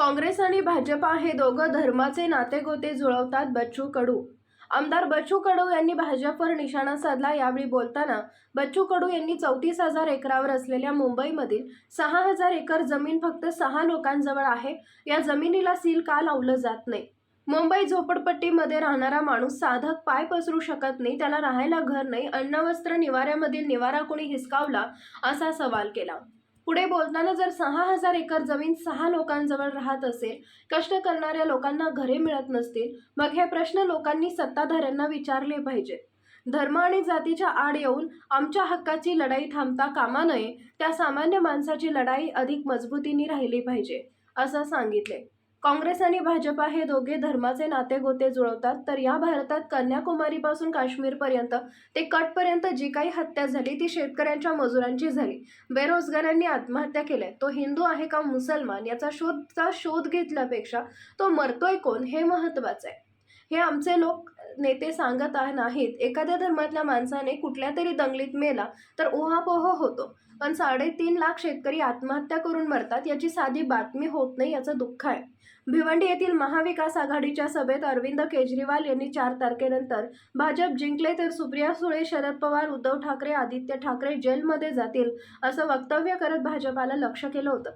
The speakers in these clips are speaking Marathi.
काँग्रेस आणि भाजपा हे दोघं धर्माचे नातेगोते जुळवतात बच्चू कडू. आमदार बच्चू कडू यांनी भाजपवर निशाणा साधला यावेळी बोलताना बच्चू कडू यांनी चौतीस हजार एकरावर असलेल्या मुंबईमधील सहा हजार एकर जमीन फक्त सहा लोकांजवळ आहे. या जमिनीला सील का लावलं जात नाही? मुंबई झोपडपट्टीमध्ये राहणारा माणूस साधक पाय पसरू शकत नाही त्याला राहायला घर नाही अन्न वस्त्र निवाऱ्यामधील निवारा कोणी हिसकावला असा सवाल केला. पुढे बोलताना जर सहा हजार एकर जमीन सहा लोकांजवळ राहत असेल कष्ट करणाऱ्या लोकांना घरे मिळत नसतील मग हे प्रश्न लोकांनी सत्ताधाऱ्यांना विचारले पाहिजे. धर्म आणि जातीच्या आड येऊन आमच्या हक्काची लढाई थांबता कामा नये त्या सामान्य माणसाची लढाई अधिक मजबूतीने राहिली पाहिजे असं सांगितले. काँग्रेस आणि भाजपा हे दोघे धर्माचे नाते गोते जुळवतात तर या भारतात कन्याकुमारीपासून काश्मीरपर्यंत ते कटपर्यंत जी काही हत्या झाली ती शेतकऱ्यांच्या मजुरांची झाली. बेरोजगारांनी आत्महत्या केल्या. तो हिंदू आहे का मुसलमान? याचा शोधचा शोध घेतल्यापेक्षा तो मरतोय कोण हे महत्वाचं आहे. हे आमचे लोक नेते सांगत आहे नाहीत. एखाद्या धर्मातल्या माणसाने कुठल्या तरी दंगलीत मेला तर ओहापोह होतो. पण साडेतीन लाख शेतकरी आत्महत्या करून मरतात याची साधी बातमी होत नाही याचं दुःख आहे. भिवंडी येथील महाविकास आघाडीच्या सभेत अरविंद केजरीवाल यांनी चार तारखेनंतर भाजप जिंकले तर सुप्रिया सुळे शरद पवार उद्धव ठाकरे आदित्य ठाकरे जेलमध्ये जातील असं वक्तव्य करत भाजपाला लक्ष केलं होतं.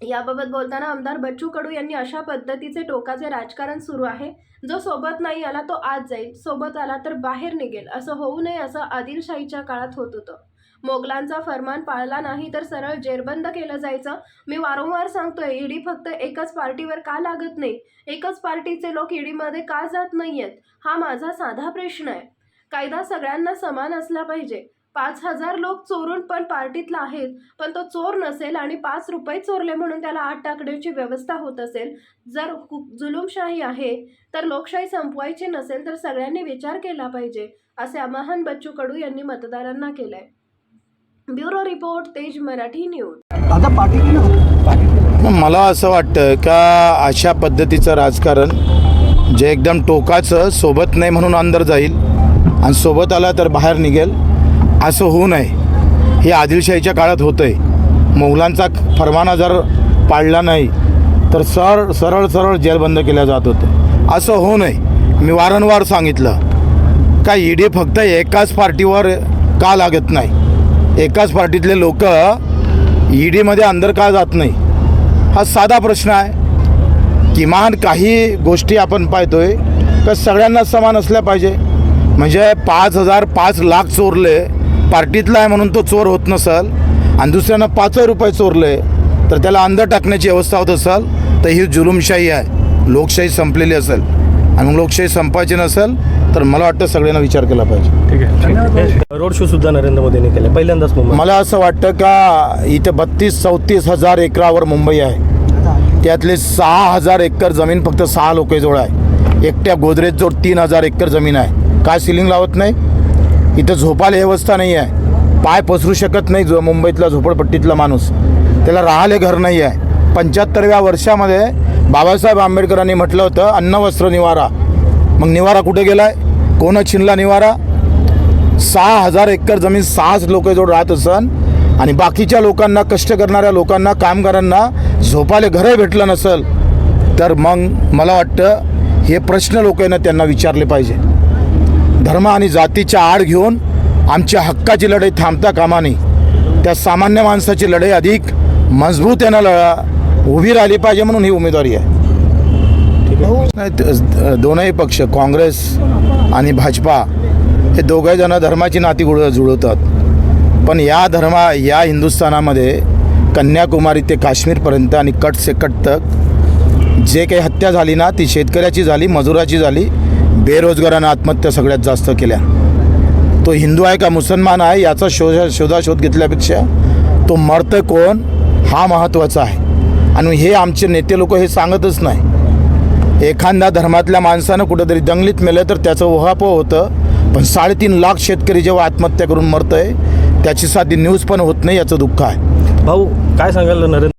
याबाबत बोलताना आमदार बच्चू कडू यांनी अशा पद्धतीचे टोकाचे राजकारण सुरू आहे. जो सोबत नाही आला तो आज जाईल. सोबत आला तर बाहेर निघेल. असं होऊ नये असं आदिलशाहीच्या काळात होत होतं. मोगलांचा फरमान पाळला नाही तर सरळ जेरबंद केलं जायचं. मी वारंवार सांगतोय ईडी फक्त एकच पार्टीवर का लागत नाही? एकच पार्टीचे लोक ईडीमध्ये का जात नाहीयेत? हा माझा साधा प्रश्न आहे. कायदा सगळ्यांना समान असला पाहिजे. पाच हजार लोक चोरून पण पार्टीतला आहेत पण तो चोर नसेल आणि पाच रुपये चोरले म्हणून त्याला आत टाकण्याची व्यवस्था होत असेल. जर जुलूमशाही आहे तर लोकशाही संपवायची नसेल तर सगळ्यांनी विचार केला पाहिजे असे आवाहन बच्चू कडू यांनी मतदारांना केलंय. ब्युरो रिपोर्ट तेज मराठी न्यूज. आता पाठी मला असं वाटतं का अशा पद्धतीचं राजकारण जे एकदम टोकाचं सोबत नाही म्हणून अंदर जाईल आणि सोबत आला तर बाहेर निघेल असं होऊ नये. हे आदिलशाहीच्या काळात होतं आहे मोगलांचा फरमाना जर पाळला नाही तर सर सरळ सरळ जेलबंद केल्या जात होतं. असं होऊ नये. मी वारंवार सांगितलं. का ईडी फक्त एकाच पार्टीवर का लागत नाही? एकाच पार्टीतले लोक ईडीमध्ये अंदर का जात नाही? हा साधा प्रश्न आहे. किमान काही गोष्टी आपण पाहतोय तर सगळ्यांना समान असल्या पाहिजे. म्हणजे पाच हजार पाच लाख चोरले पार्टीतला आहे म्हणून तो चोर होत नसल आणि दुसऱ्यानं पाचही रुपये चोरले तर त्याला अंदर टाकण्याची व्यवस्था होत असेल तर ही जुलुमशाही आहे. लोकशाही संपलेली असेल. आणि मग लोकशाही संपायची नसेल तर मला वाटतं सगळ्यांना विचार केला पाहिजे. ठीक आहे. रोड शो सुद्धा नरेंद्र मोदींनी केले. पहिल्यांदाच मुंबई. मला असं वाटतं का इथं बत्तीस चौतीस हजार एकरावर मुंबई आहे. त्यातले सहा हजार एकर जमीन फक्त सहा लोकांजवळ आहे. एकट्या गोदरेजजवळ तीन हजार एकर जमीन आहे. काय सिलिंग लावत नाही? इथं झोपायला व्यवस्था नाही आहे. पाय पसरू शकत नाही जो मुंबईतला झोपडपट्टीतला माणूस. त्याला राहायला घर नाही आहे. पंच्याहत्तरव्या वर्षामध्ये बाबासाहेब आंबेडकरांनी म्हटलं होतं अन्न वस्त्र निवारा. मग निवारा कुठे गेलाय? कोणं छिनला निवारा? सहा हजार एकर जमीन सहाच लोक जोड राहत असन आणि बाकीच्या लोकांना कष्ट करणाऱ्या लोकांना कामगारांना झोपायला घरही भेटलं नसेल तर मग मला वाटतं हे प्रश्न लोकांना त्यांना विचारले पाहिजे. धर्म आणि जातीच्या आड घेऊन आमच्या हक्काची लढाई थांबता कामा नये. त्या सामान्य माणसाची लढाई अधिक मजबूत यानं ल उभी राहिली पाहिजे म्हणून ही उमेदवारी आहे. नाही दोनही पक्ष काँग्रेस आणि भाजपा हे दोघे जण धर्माची नाती गुळ जुळवतात. पण या धर्मा या हिंदुस्थानामध्ये कन्याकुमारी ते काश्मीरपर्यंत आणि कट से कट तक जे काही हत्या झाली ना ती शेतकऱ्याची झाली मजुराची झाली बेरोजगारानं आत्महत्या सगळ्यात जास्त केल्या. तो हिंदू आहे का मुसलमान आहे याचा शोध शोधाशोध घेतल्यापेक्षा तो मरतं कोण? हा महत्त्वाचा आहे. आणि हे आमचे नेते लोक हे सांगतच नाही. एखाद्या धर्मातल्या माणसानं कुठंतरी दंगलीत मेलं तर त्याचं ओहापोह होतं. पण साडेतीन लाख शेतकरी जेव्हा आत्महत्या करून मरतं आहे त्याची साधी न्यूज पण होत नाही याचं दुःख आहे. भाऊ काय सांगायला नरेंद्र?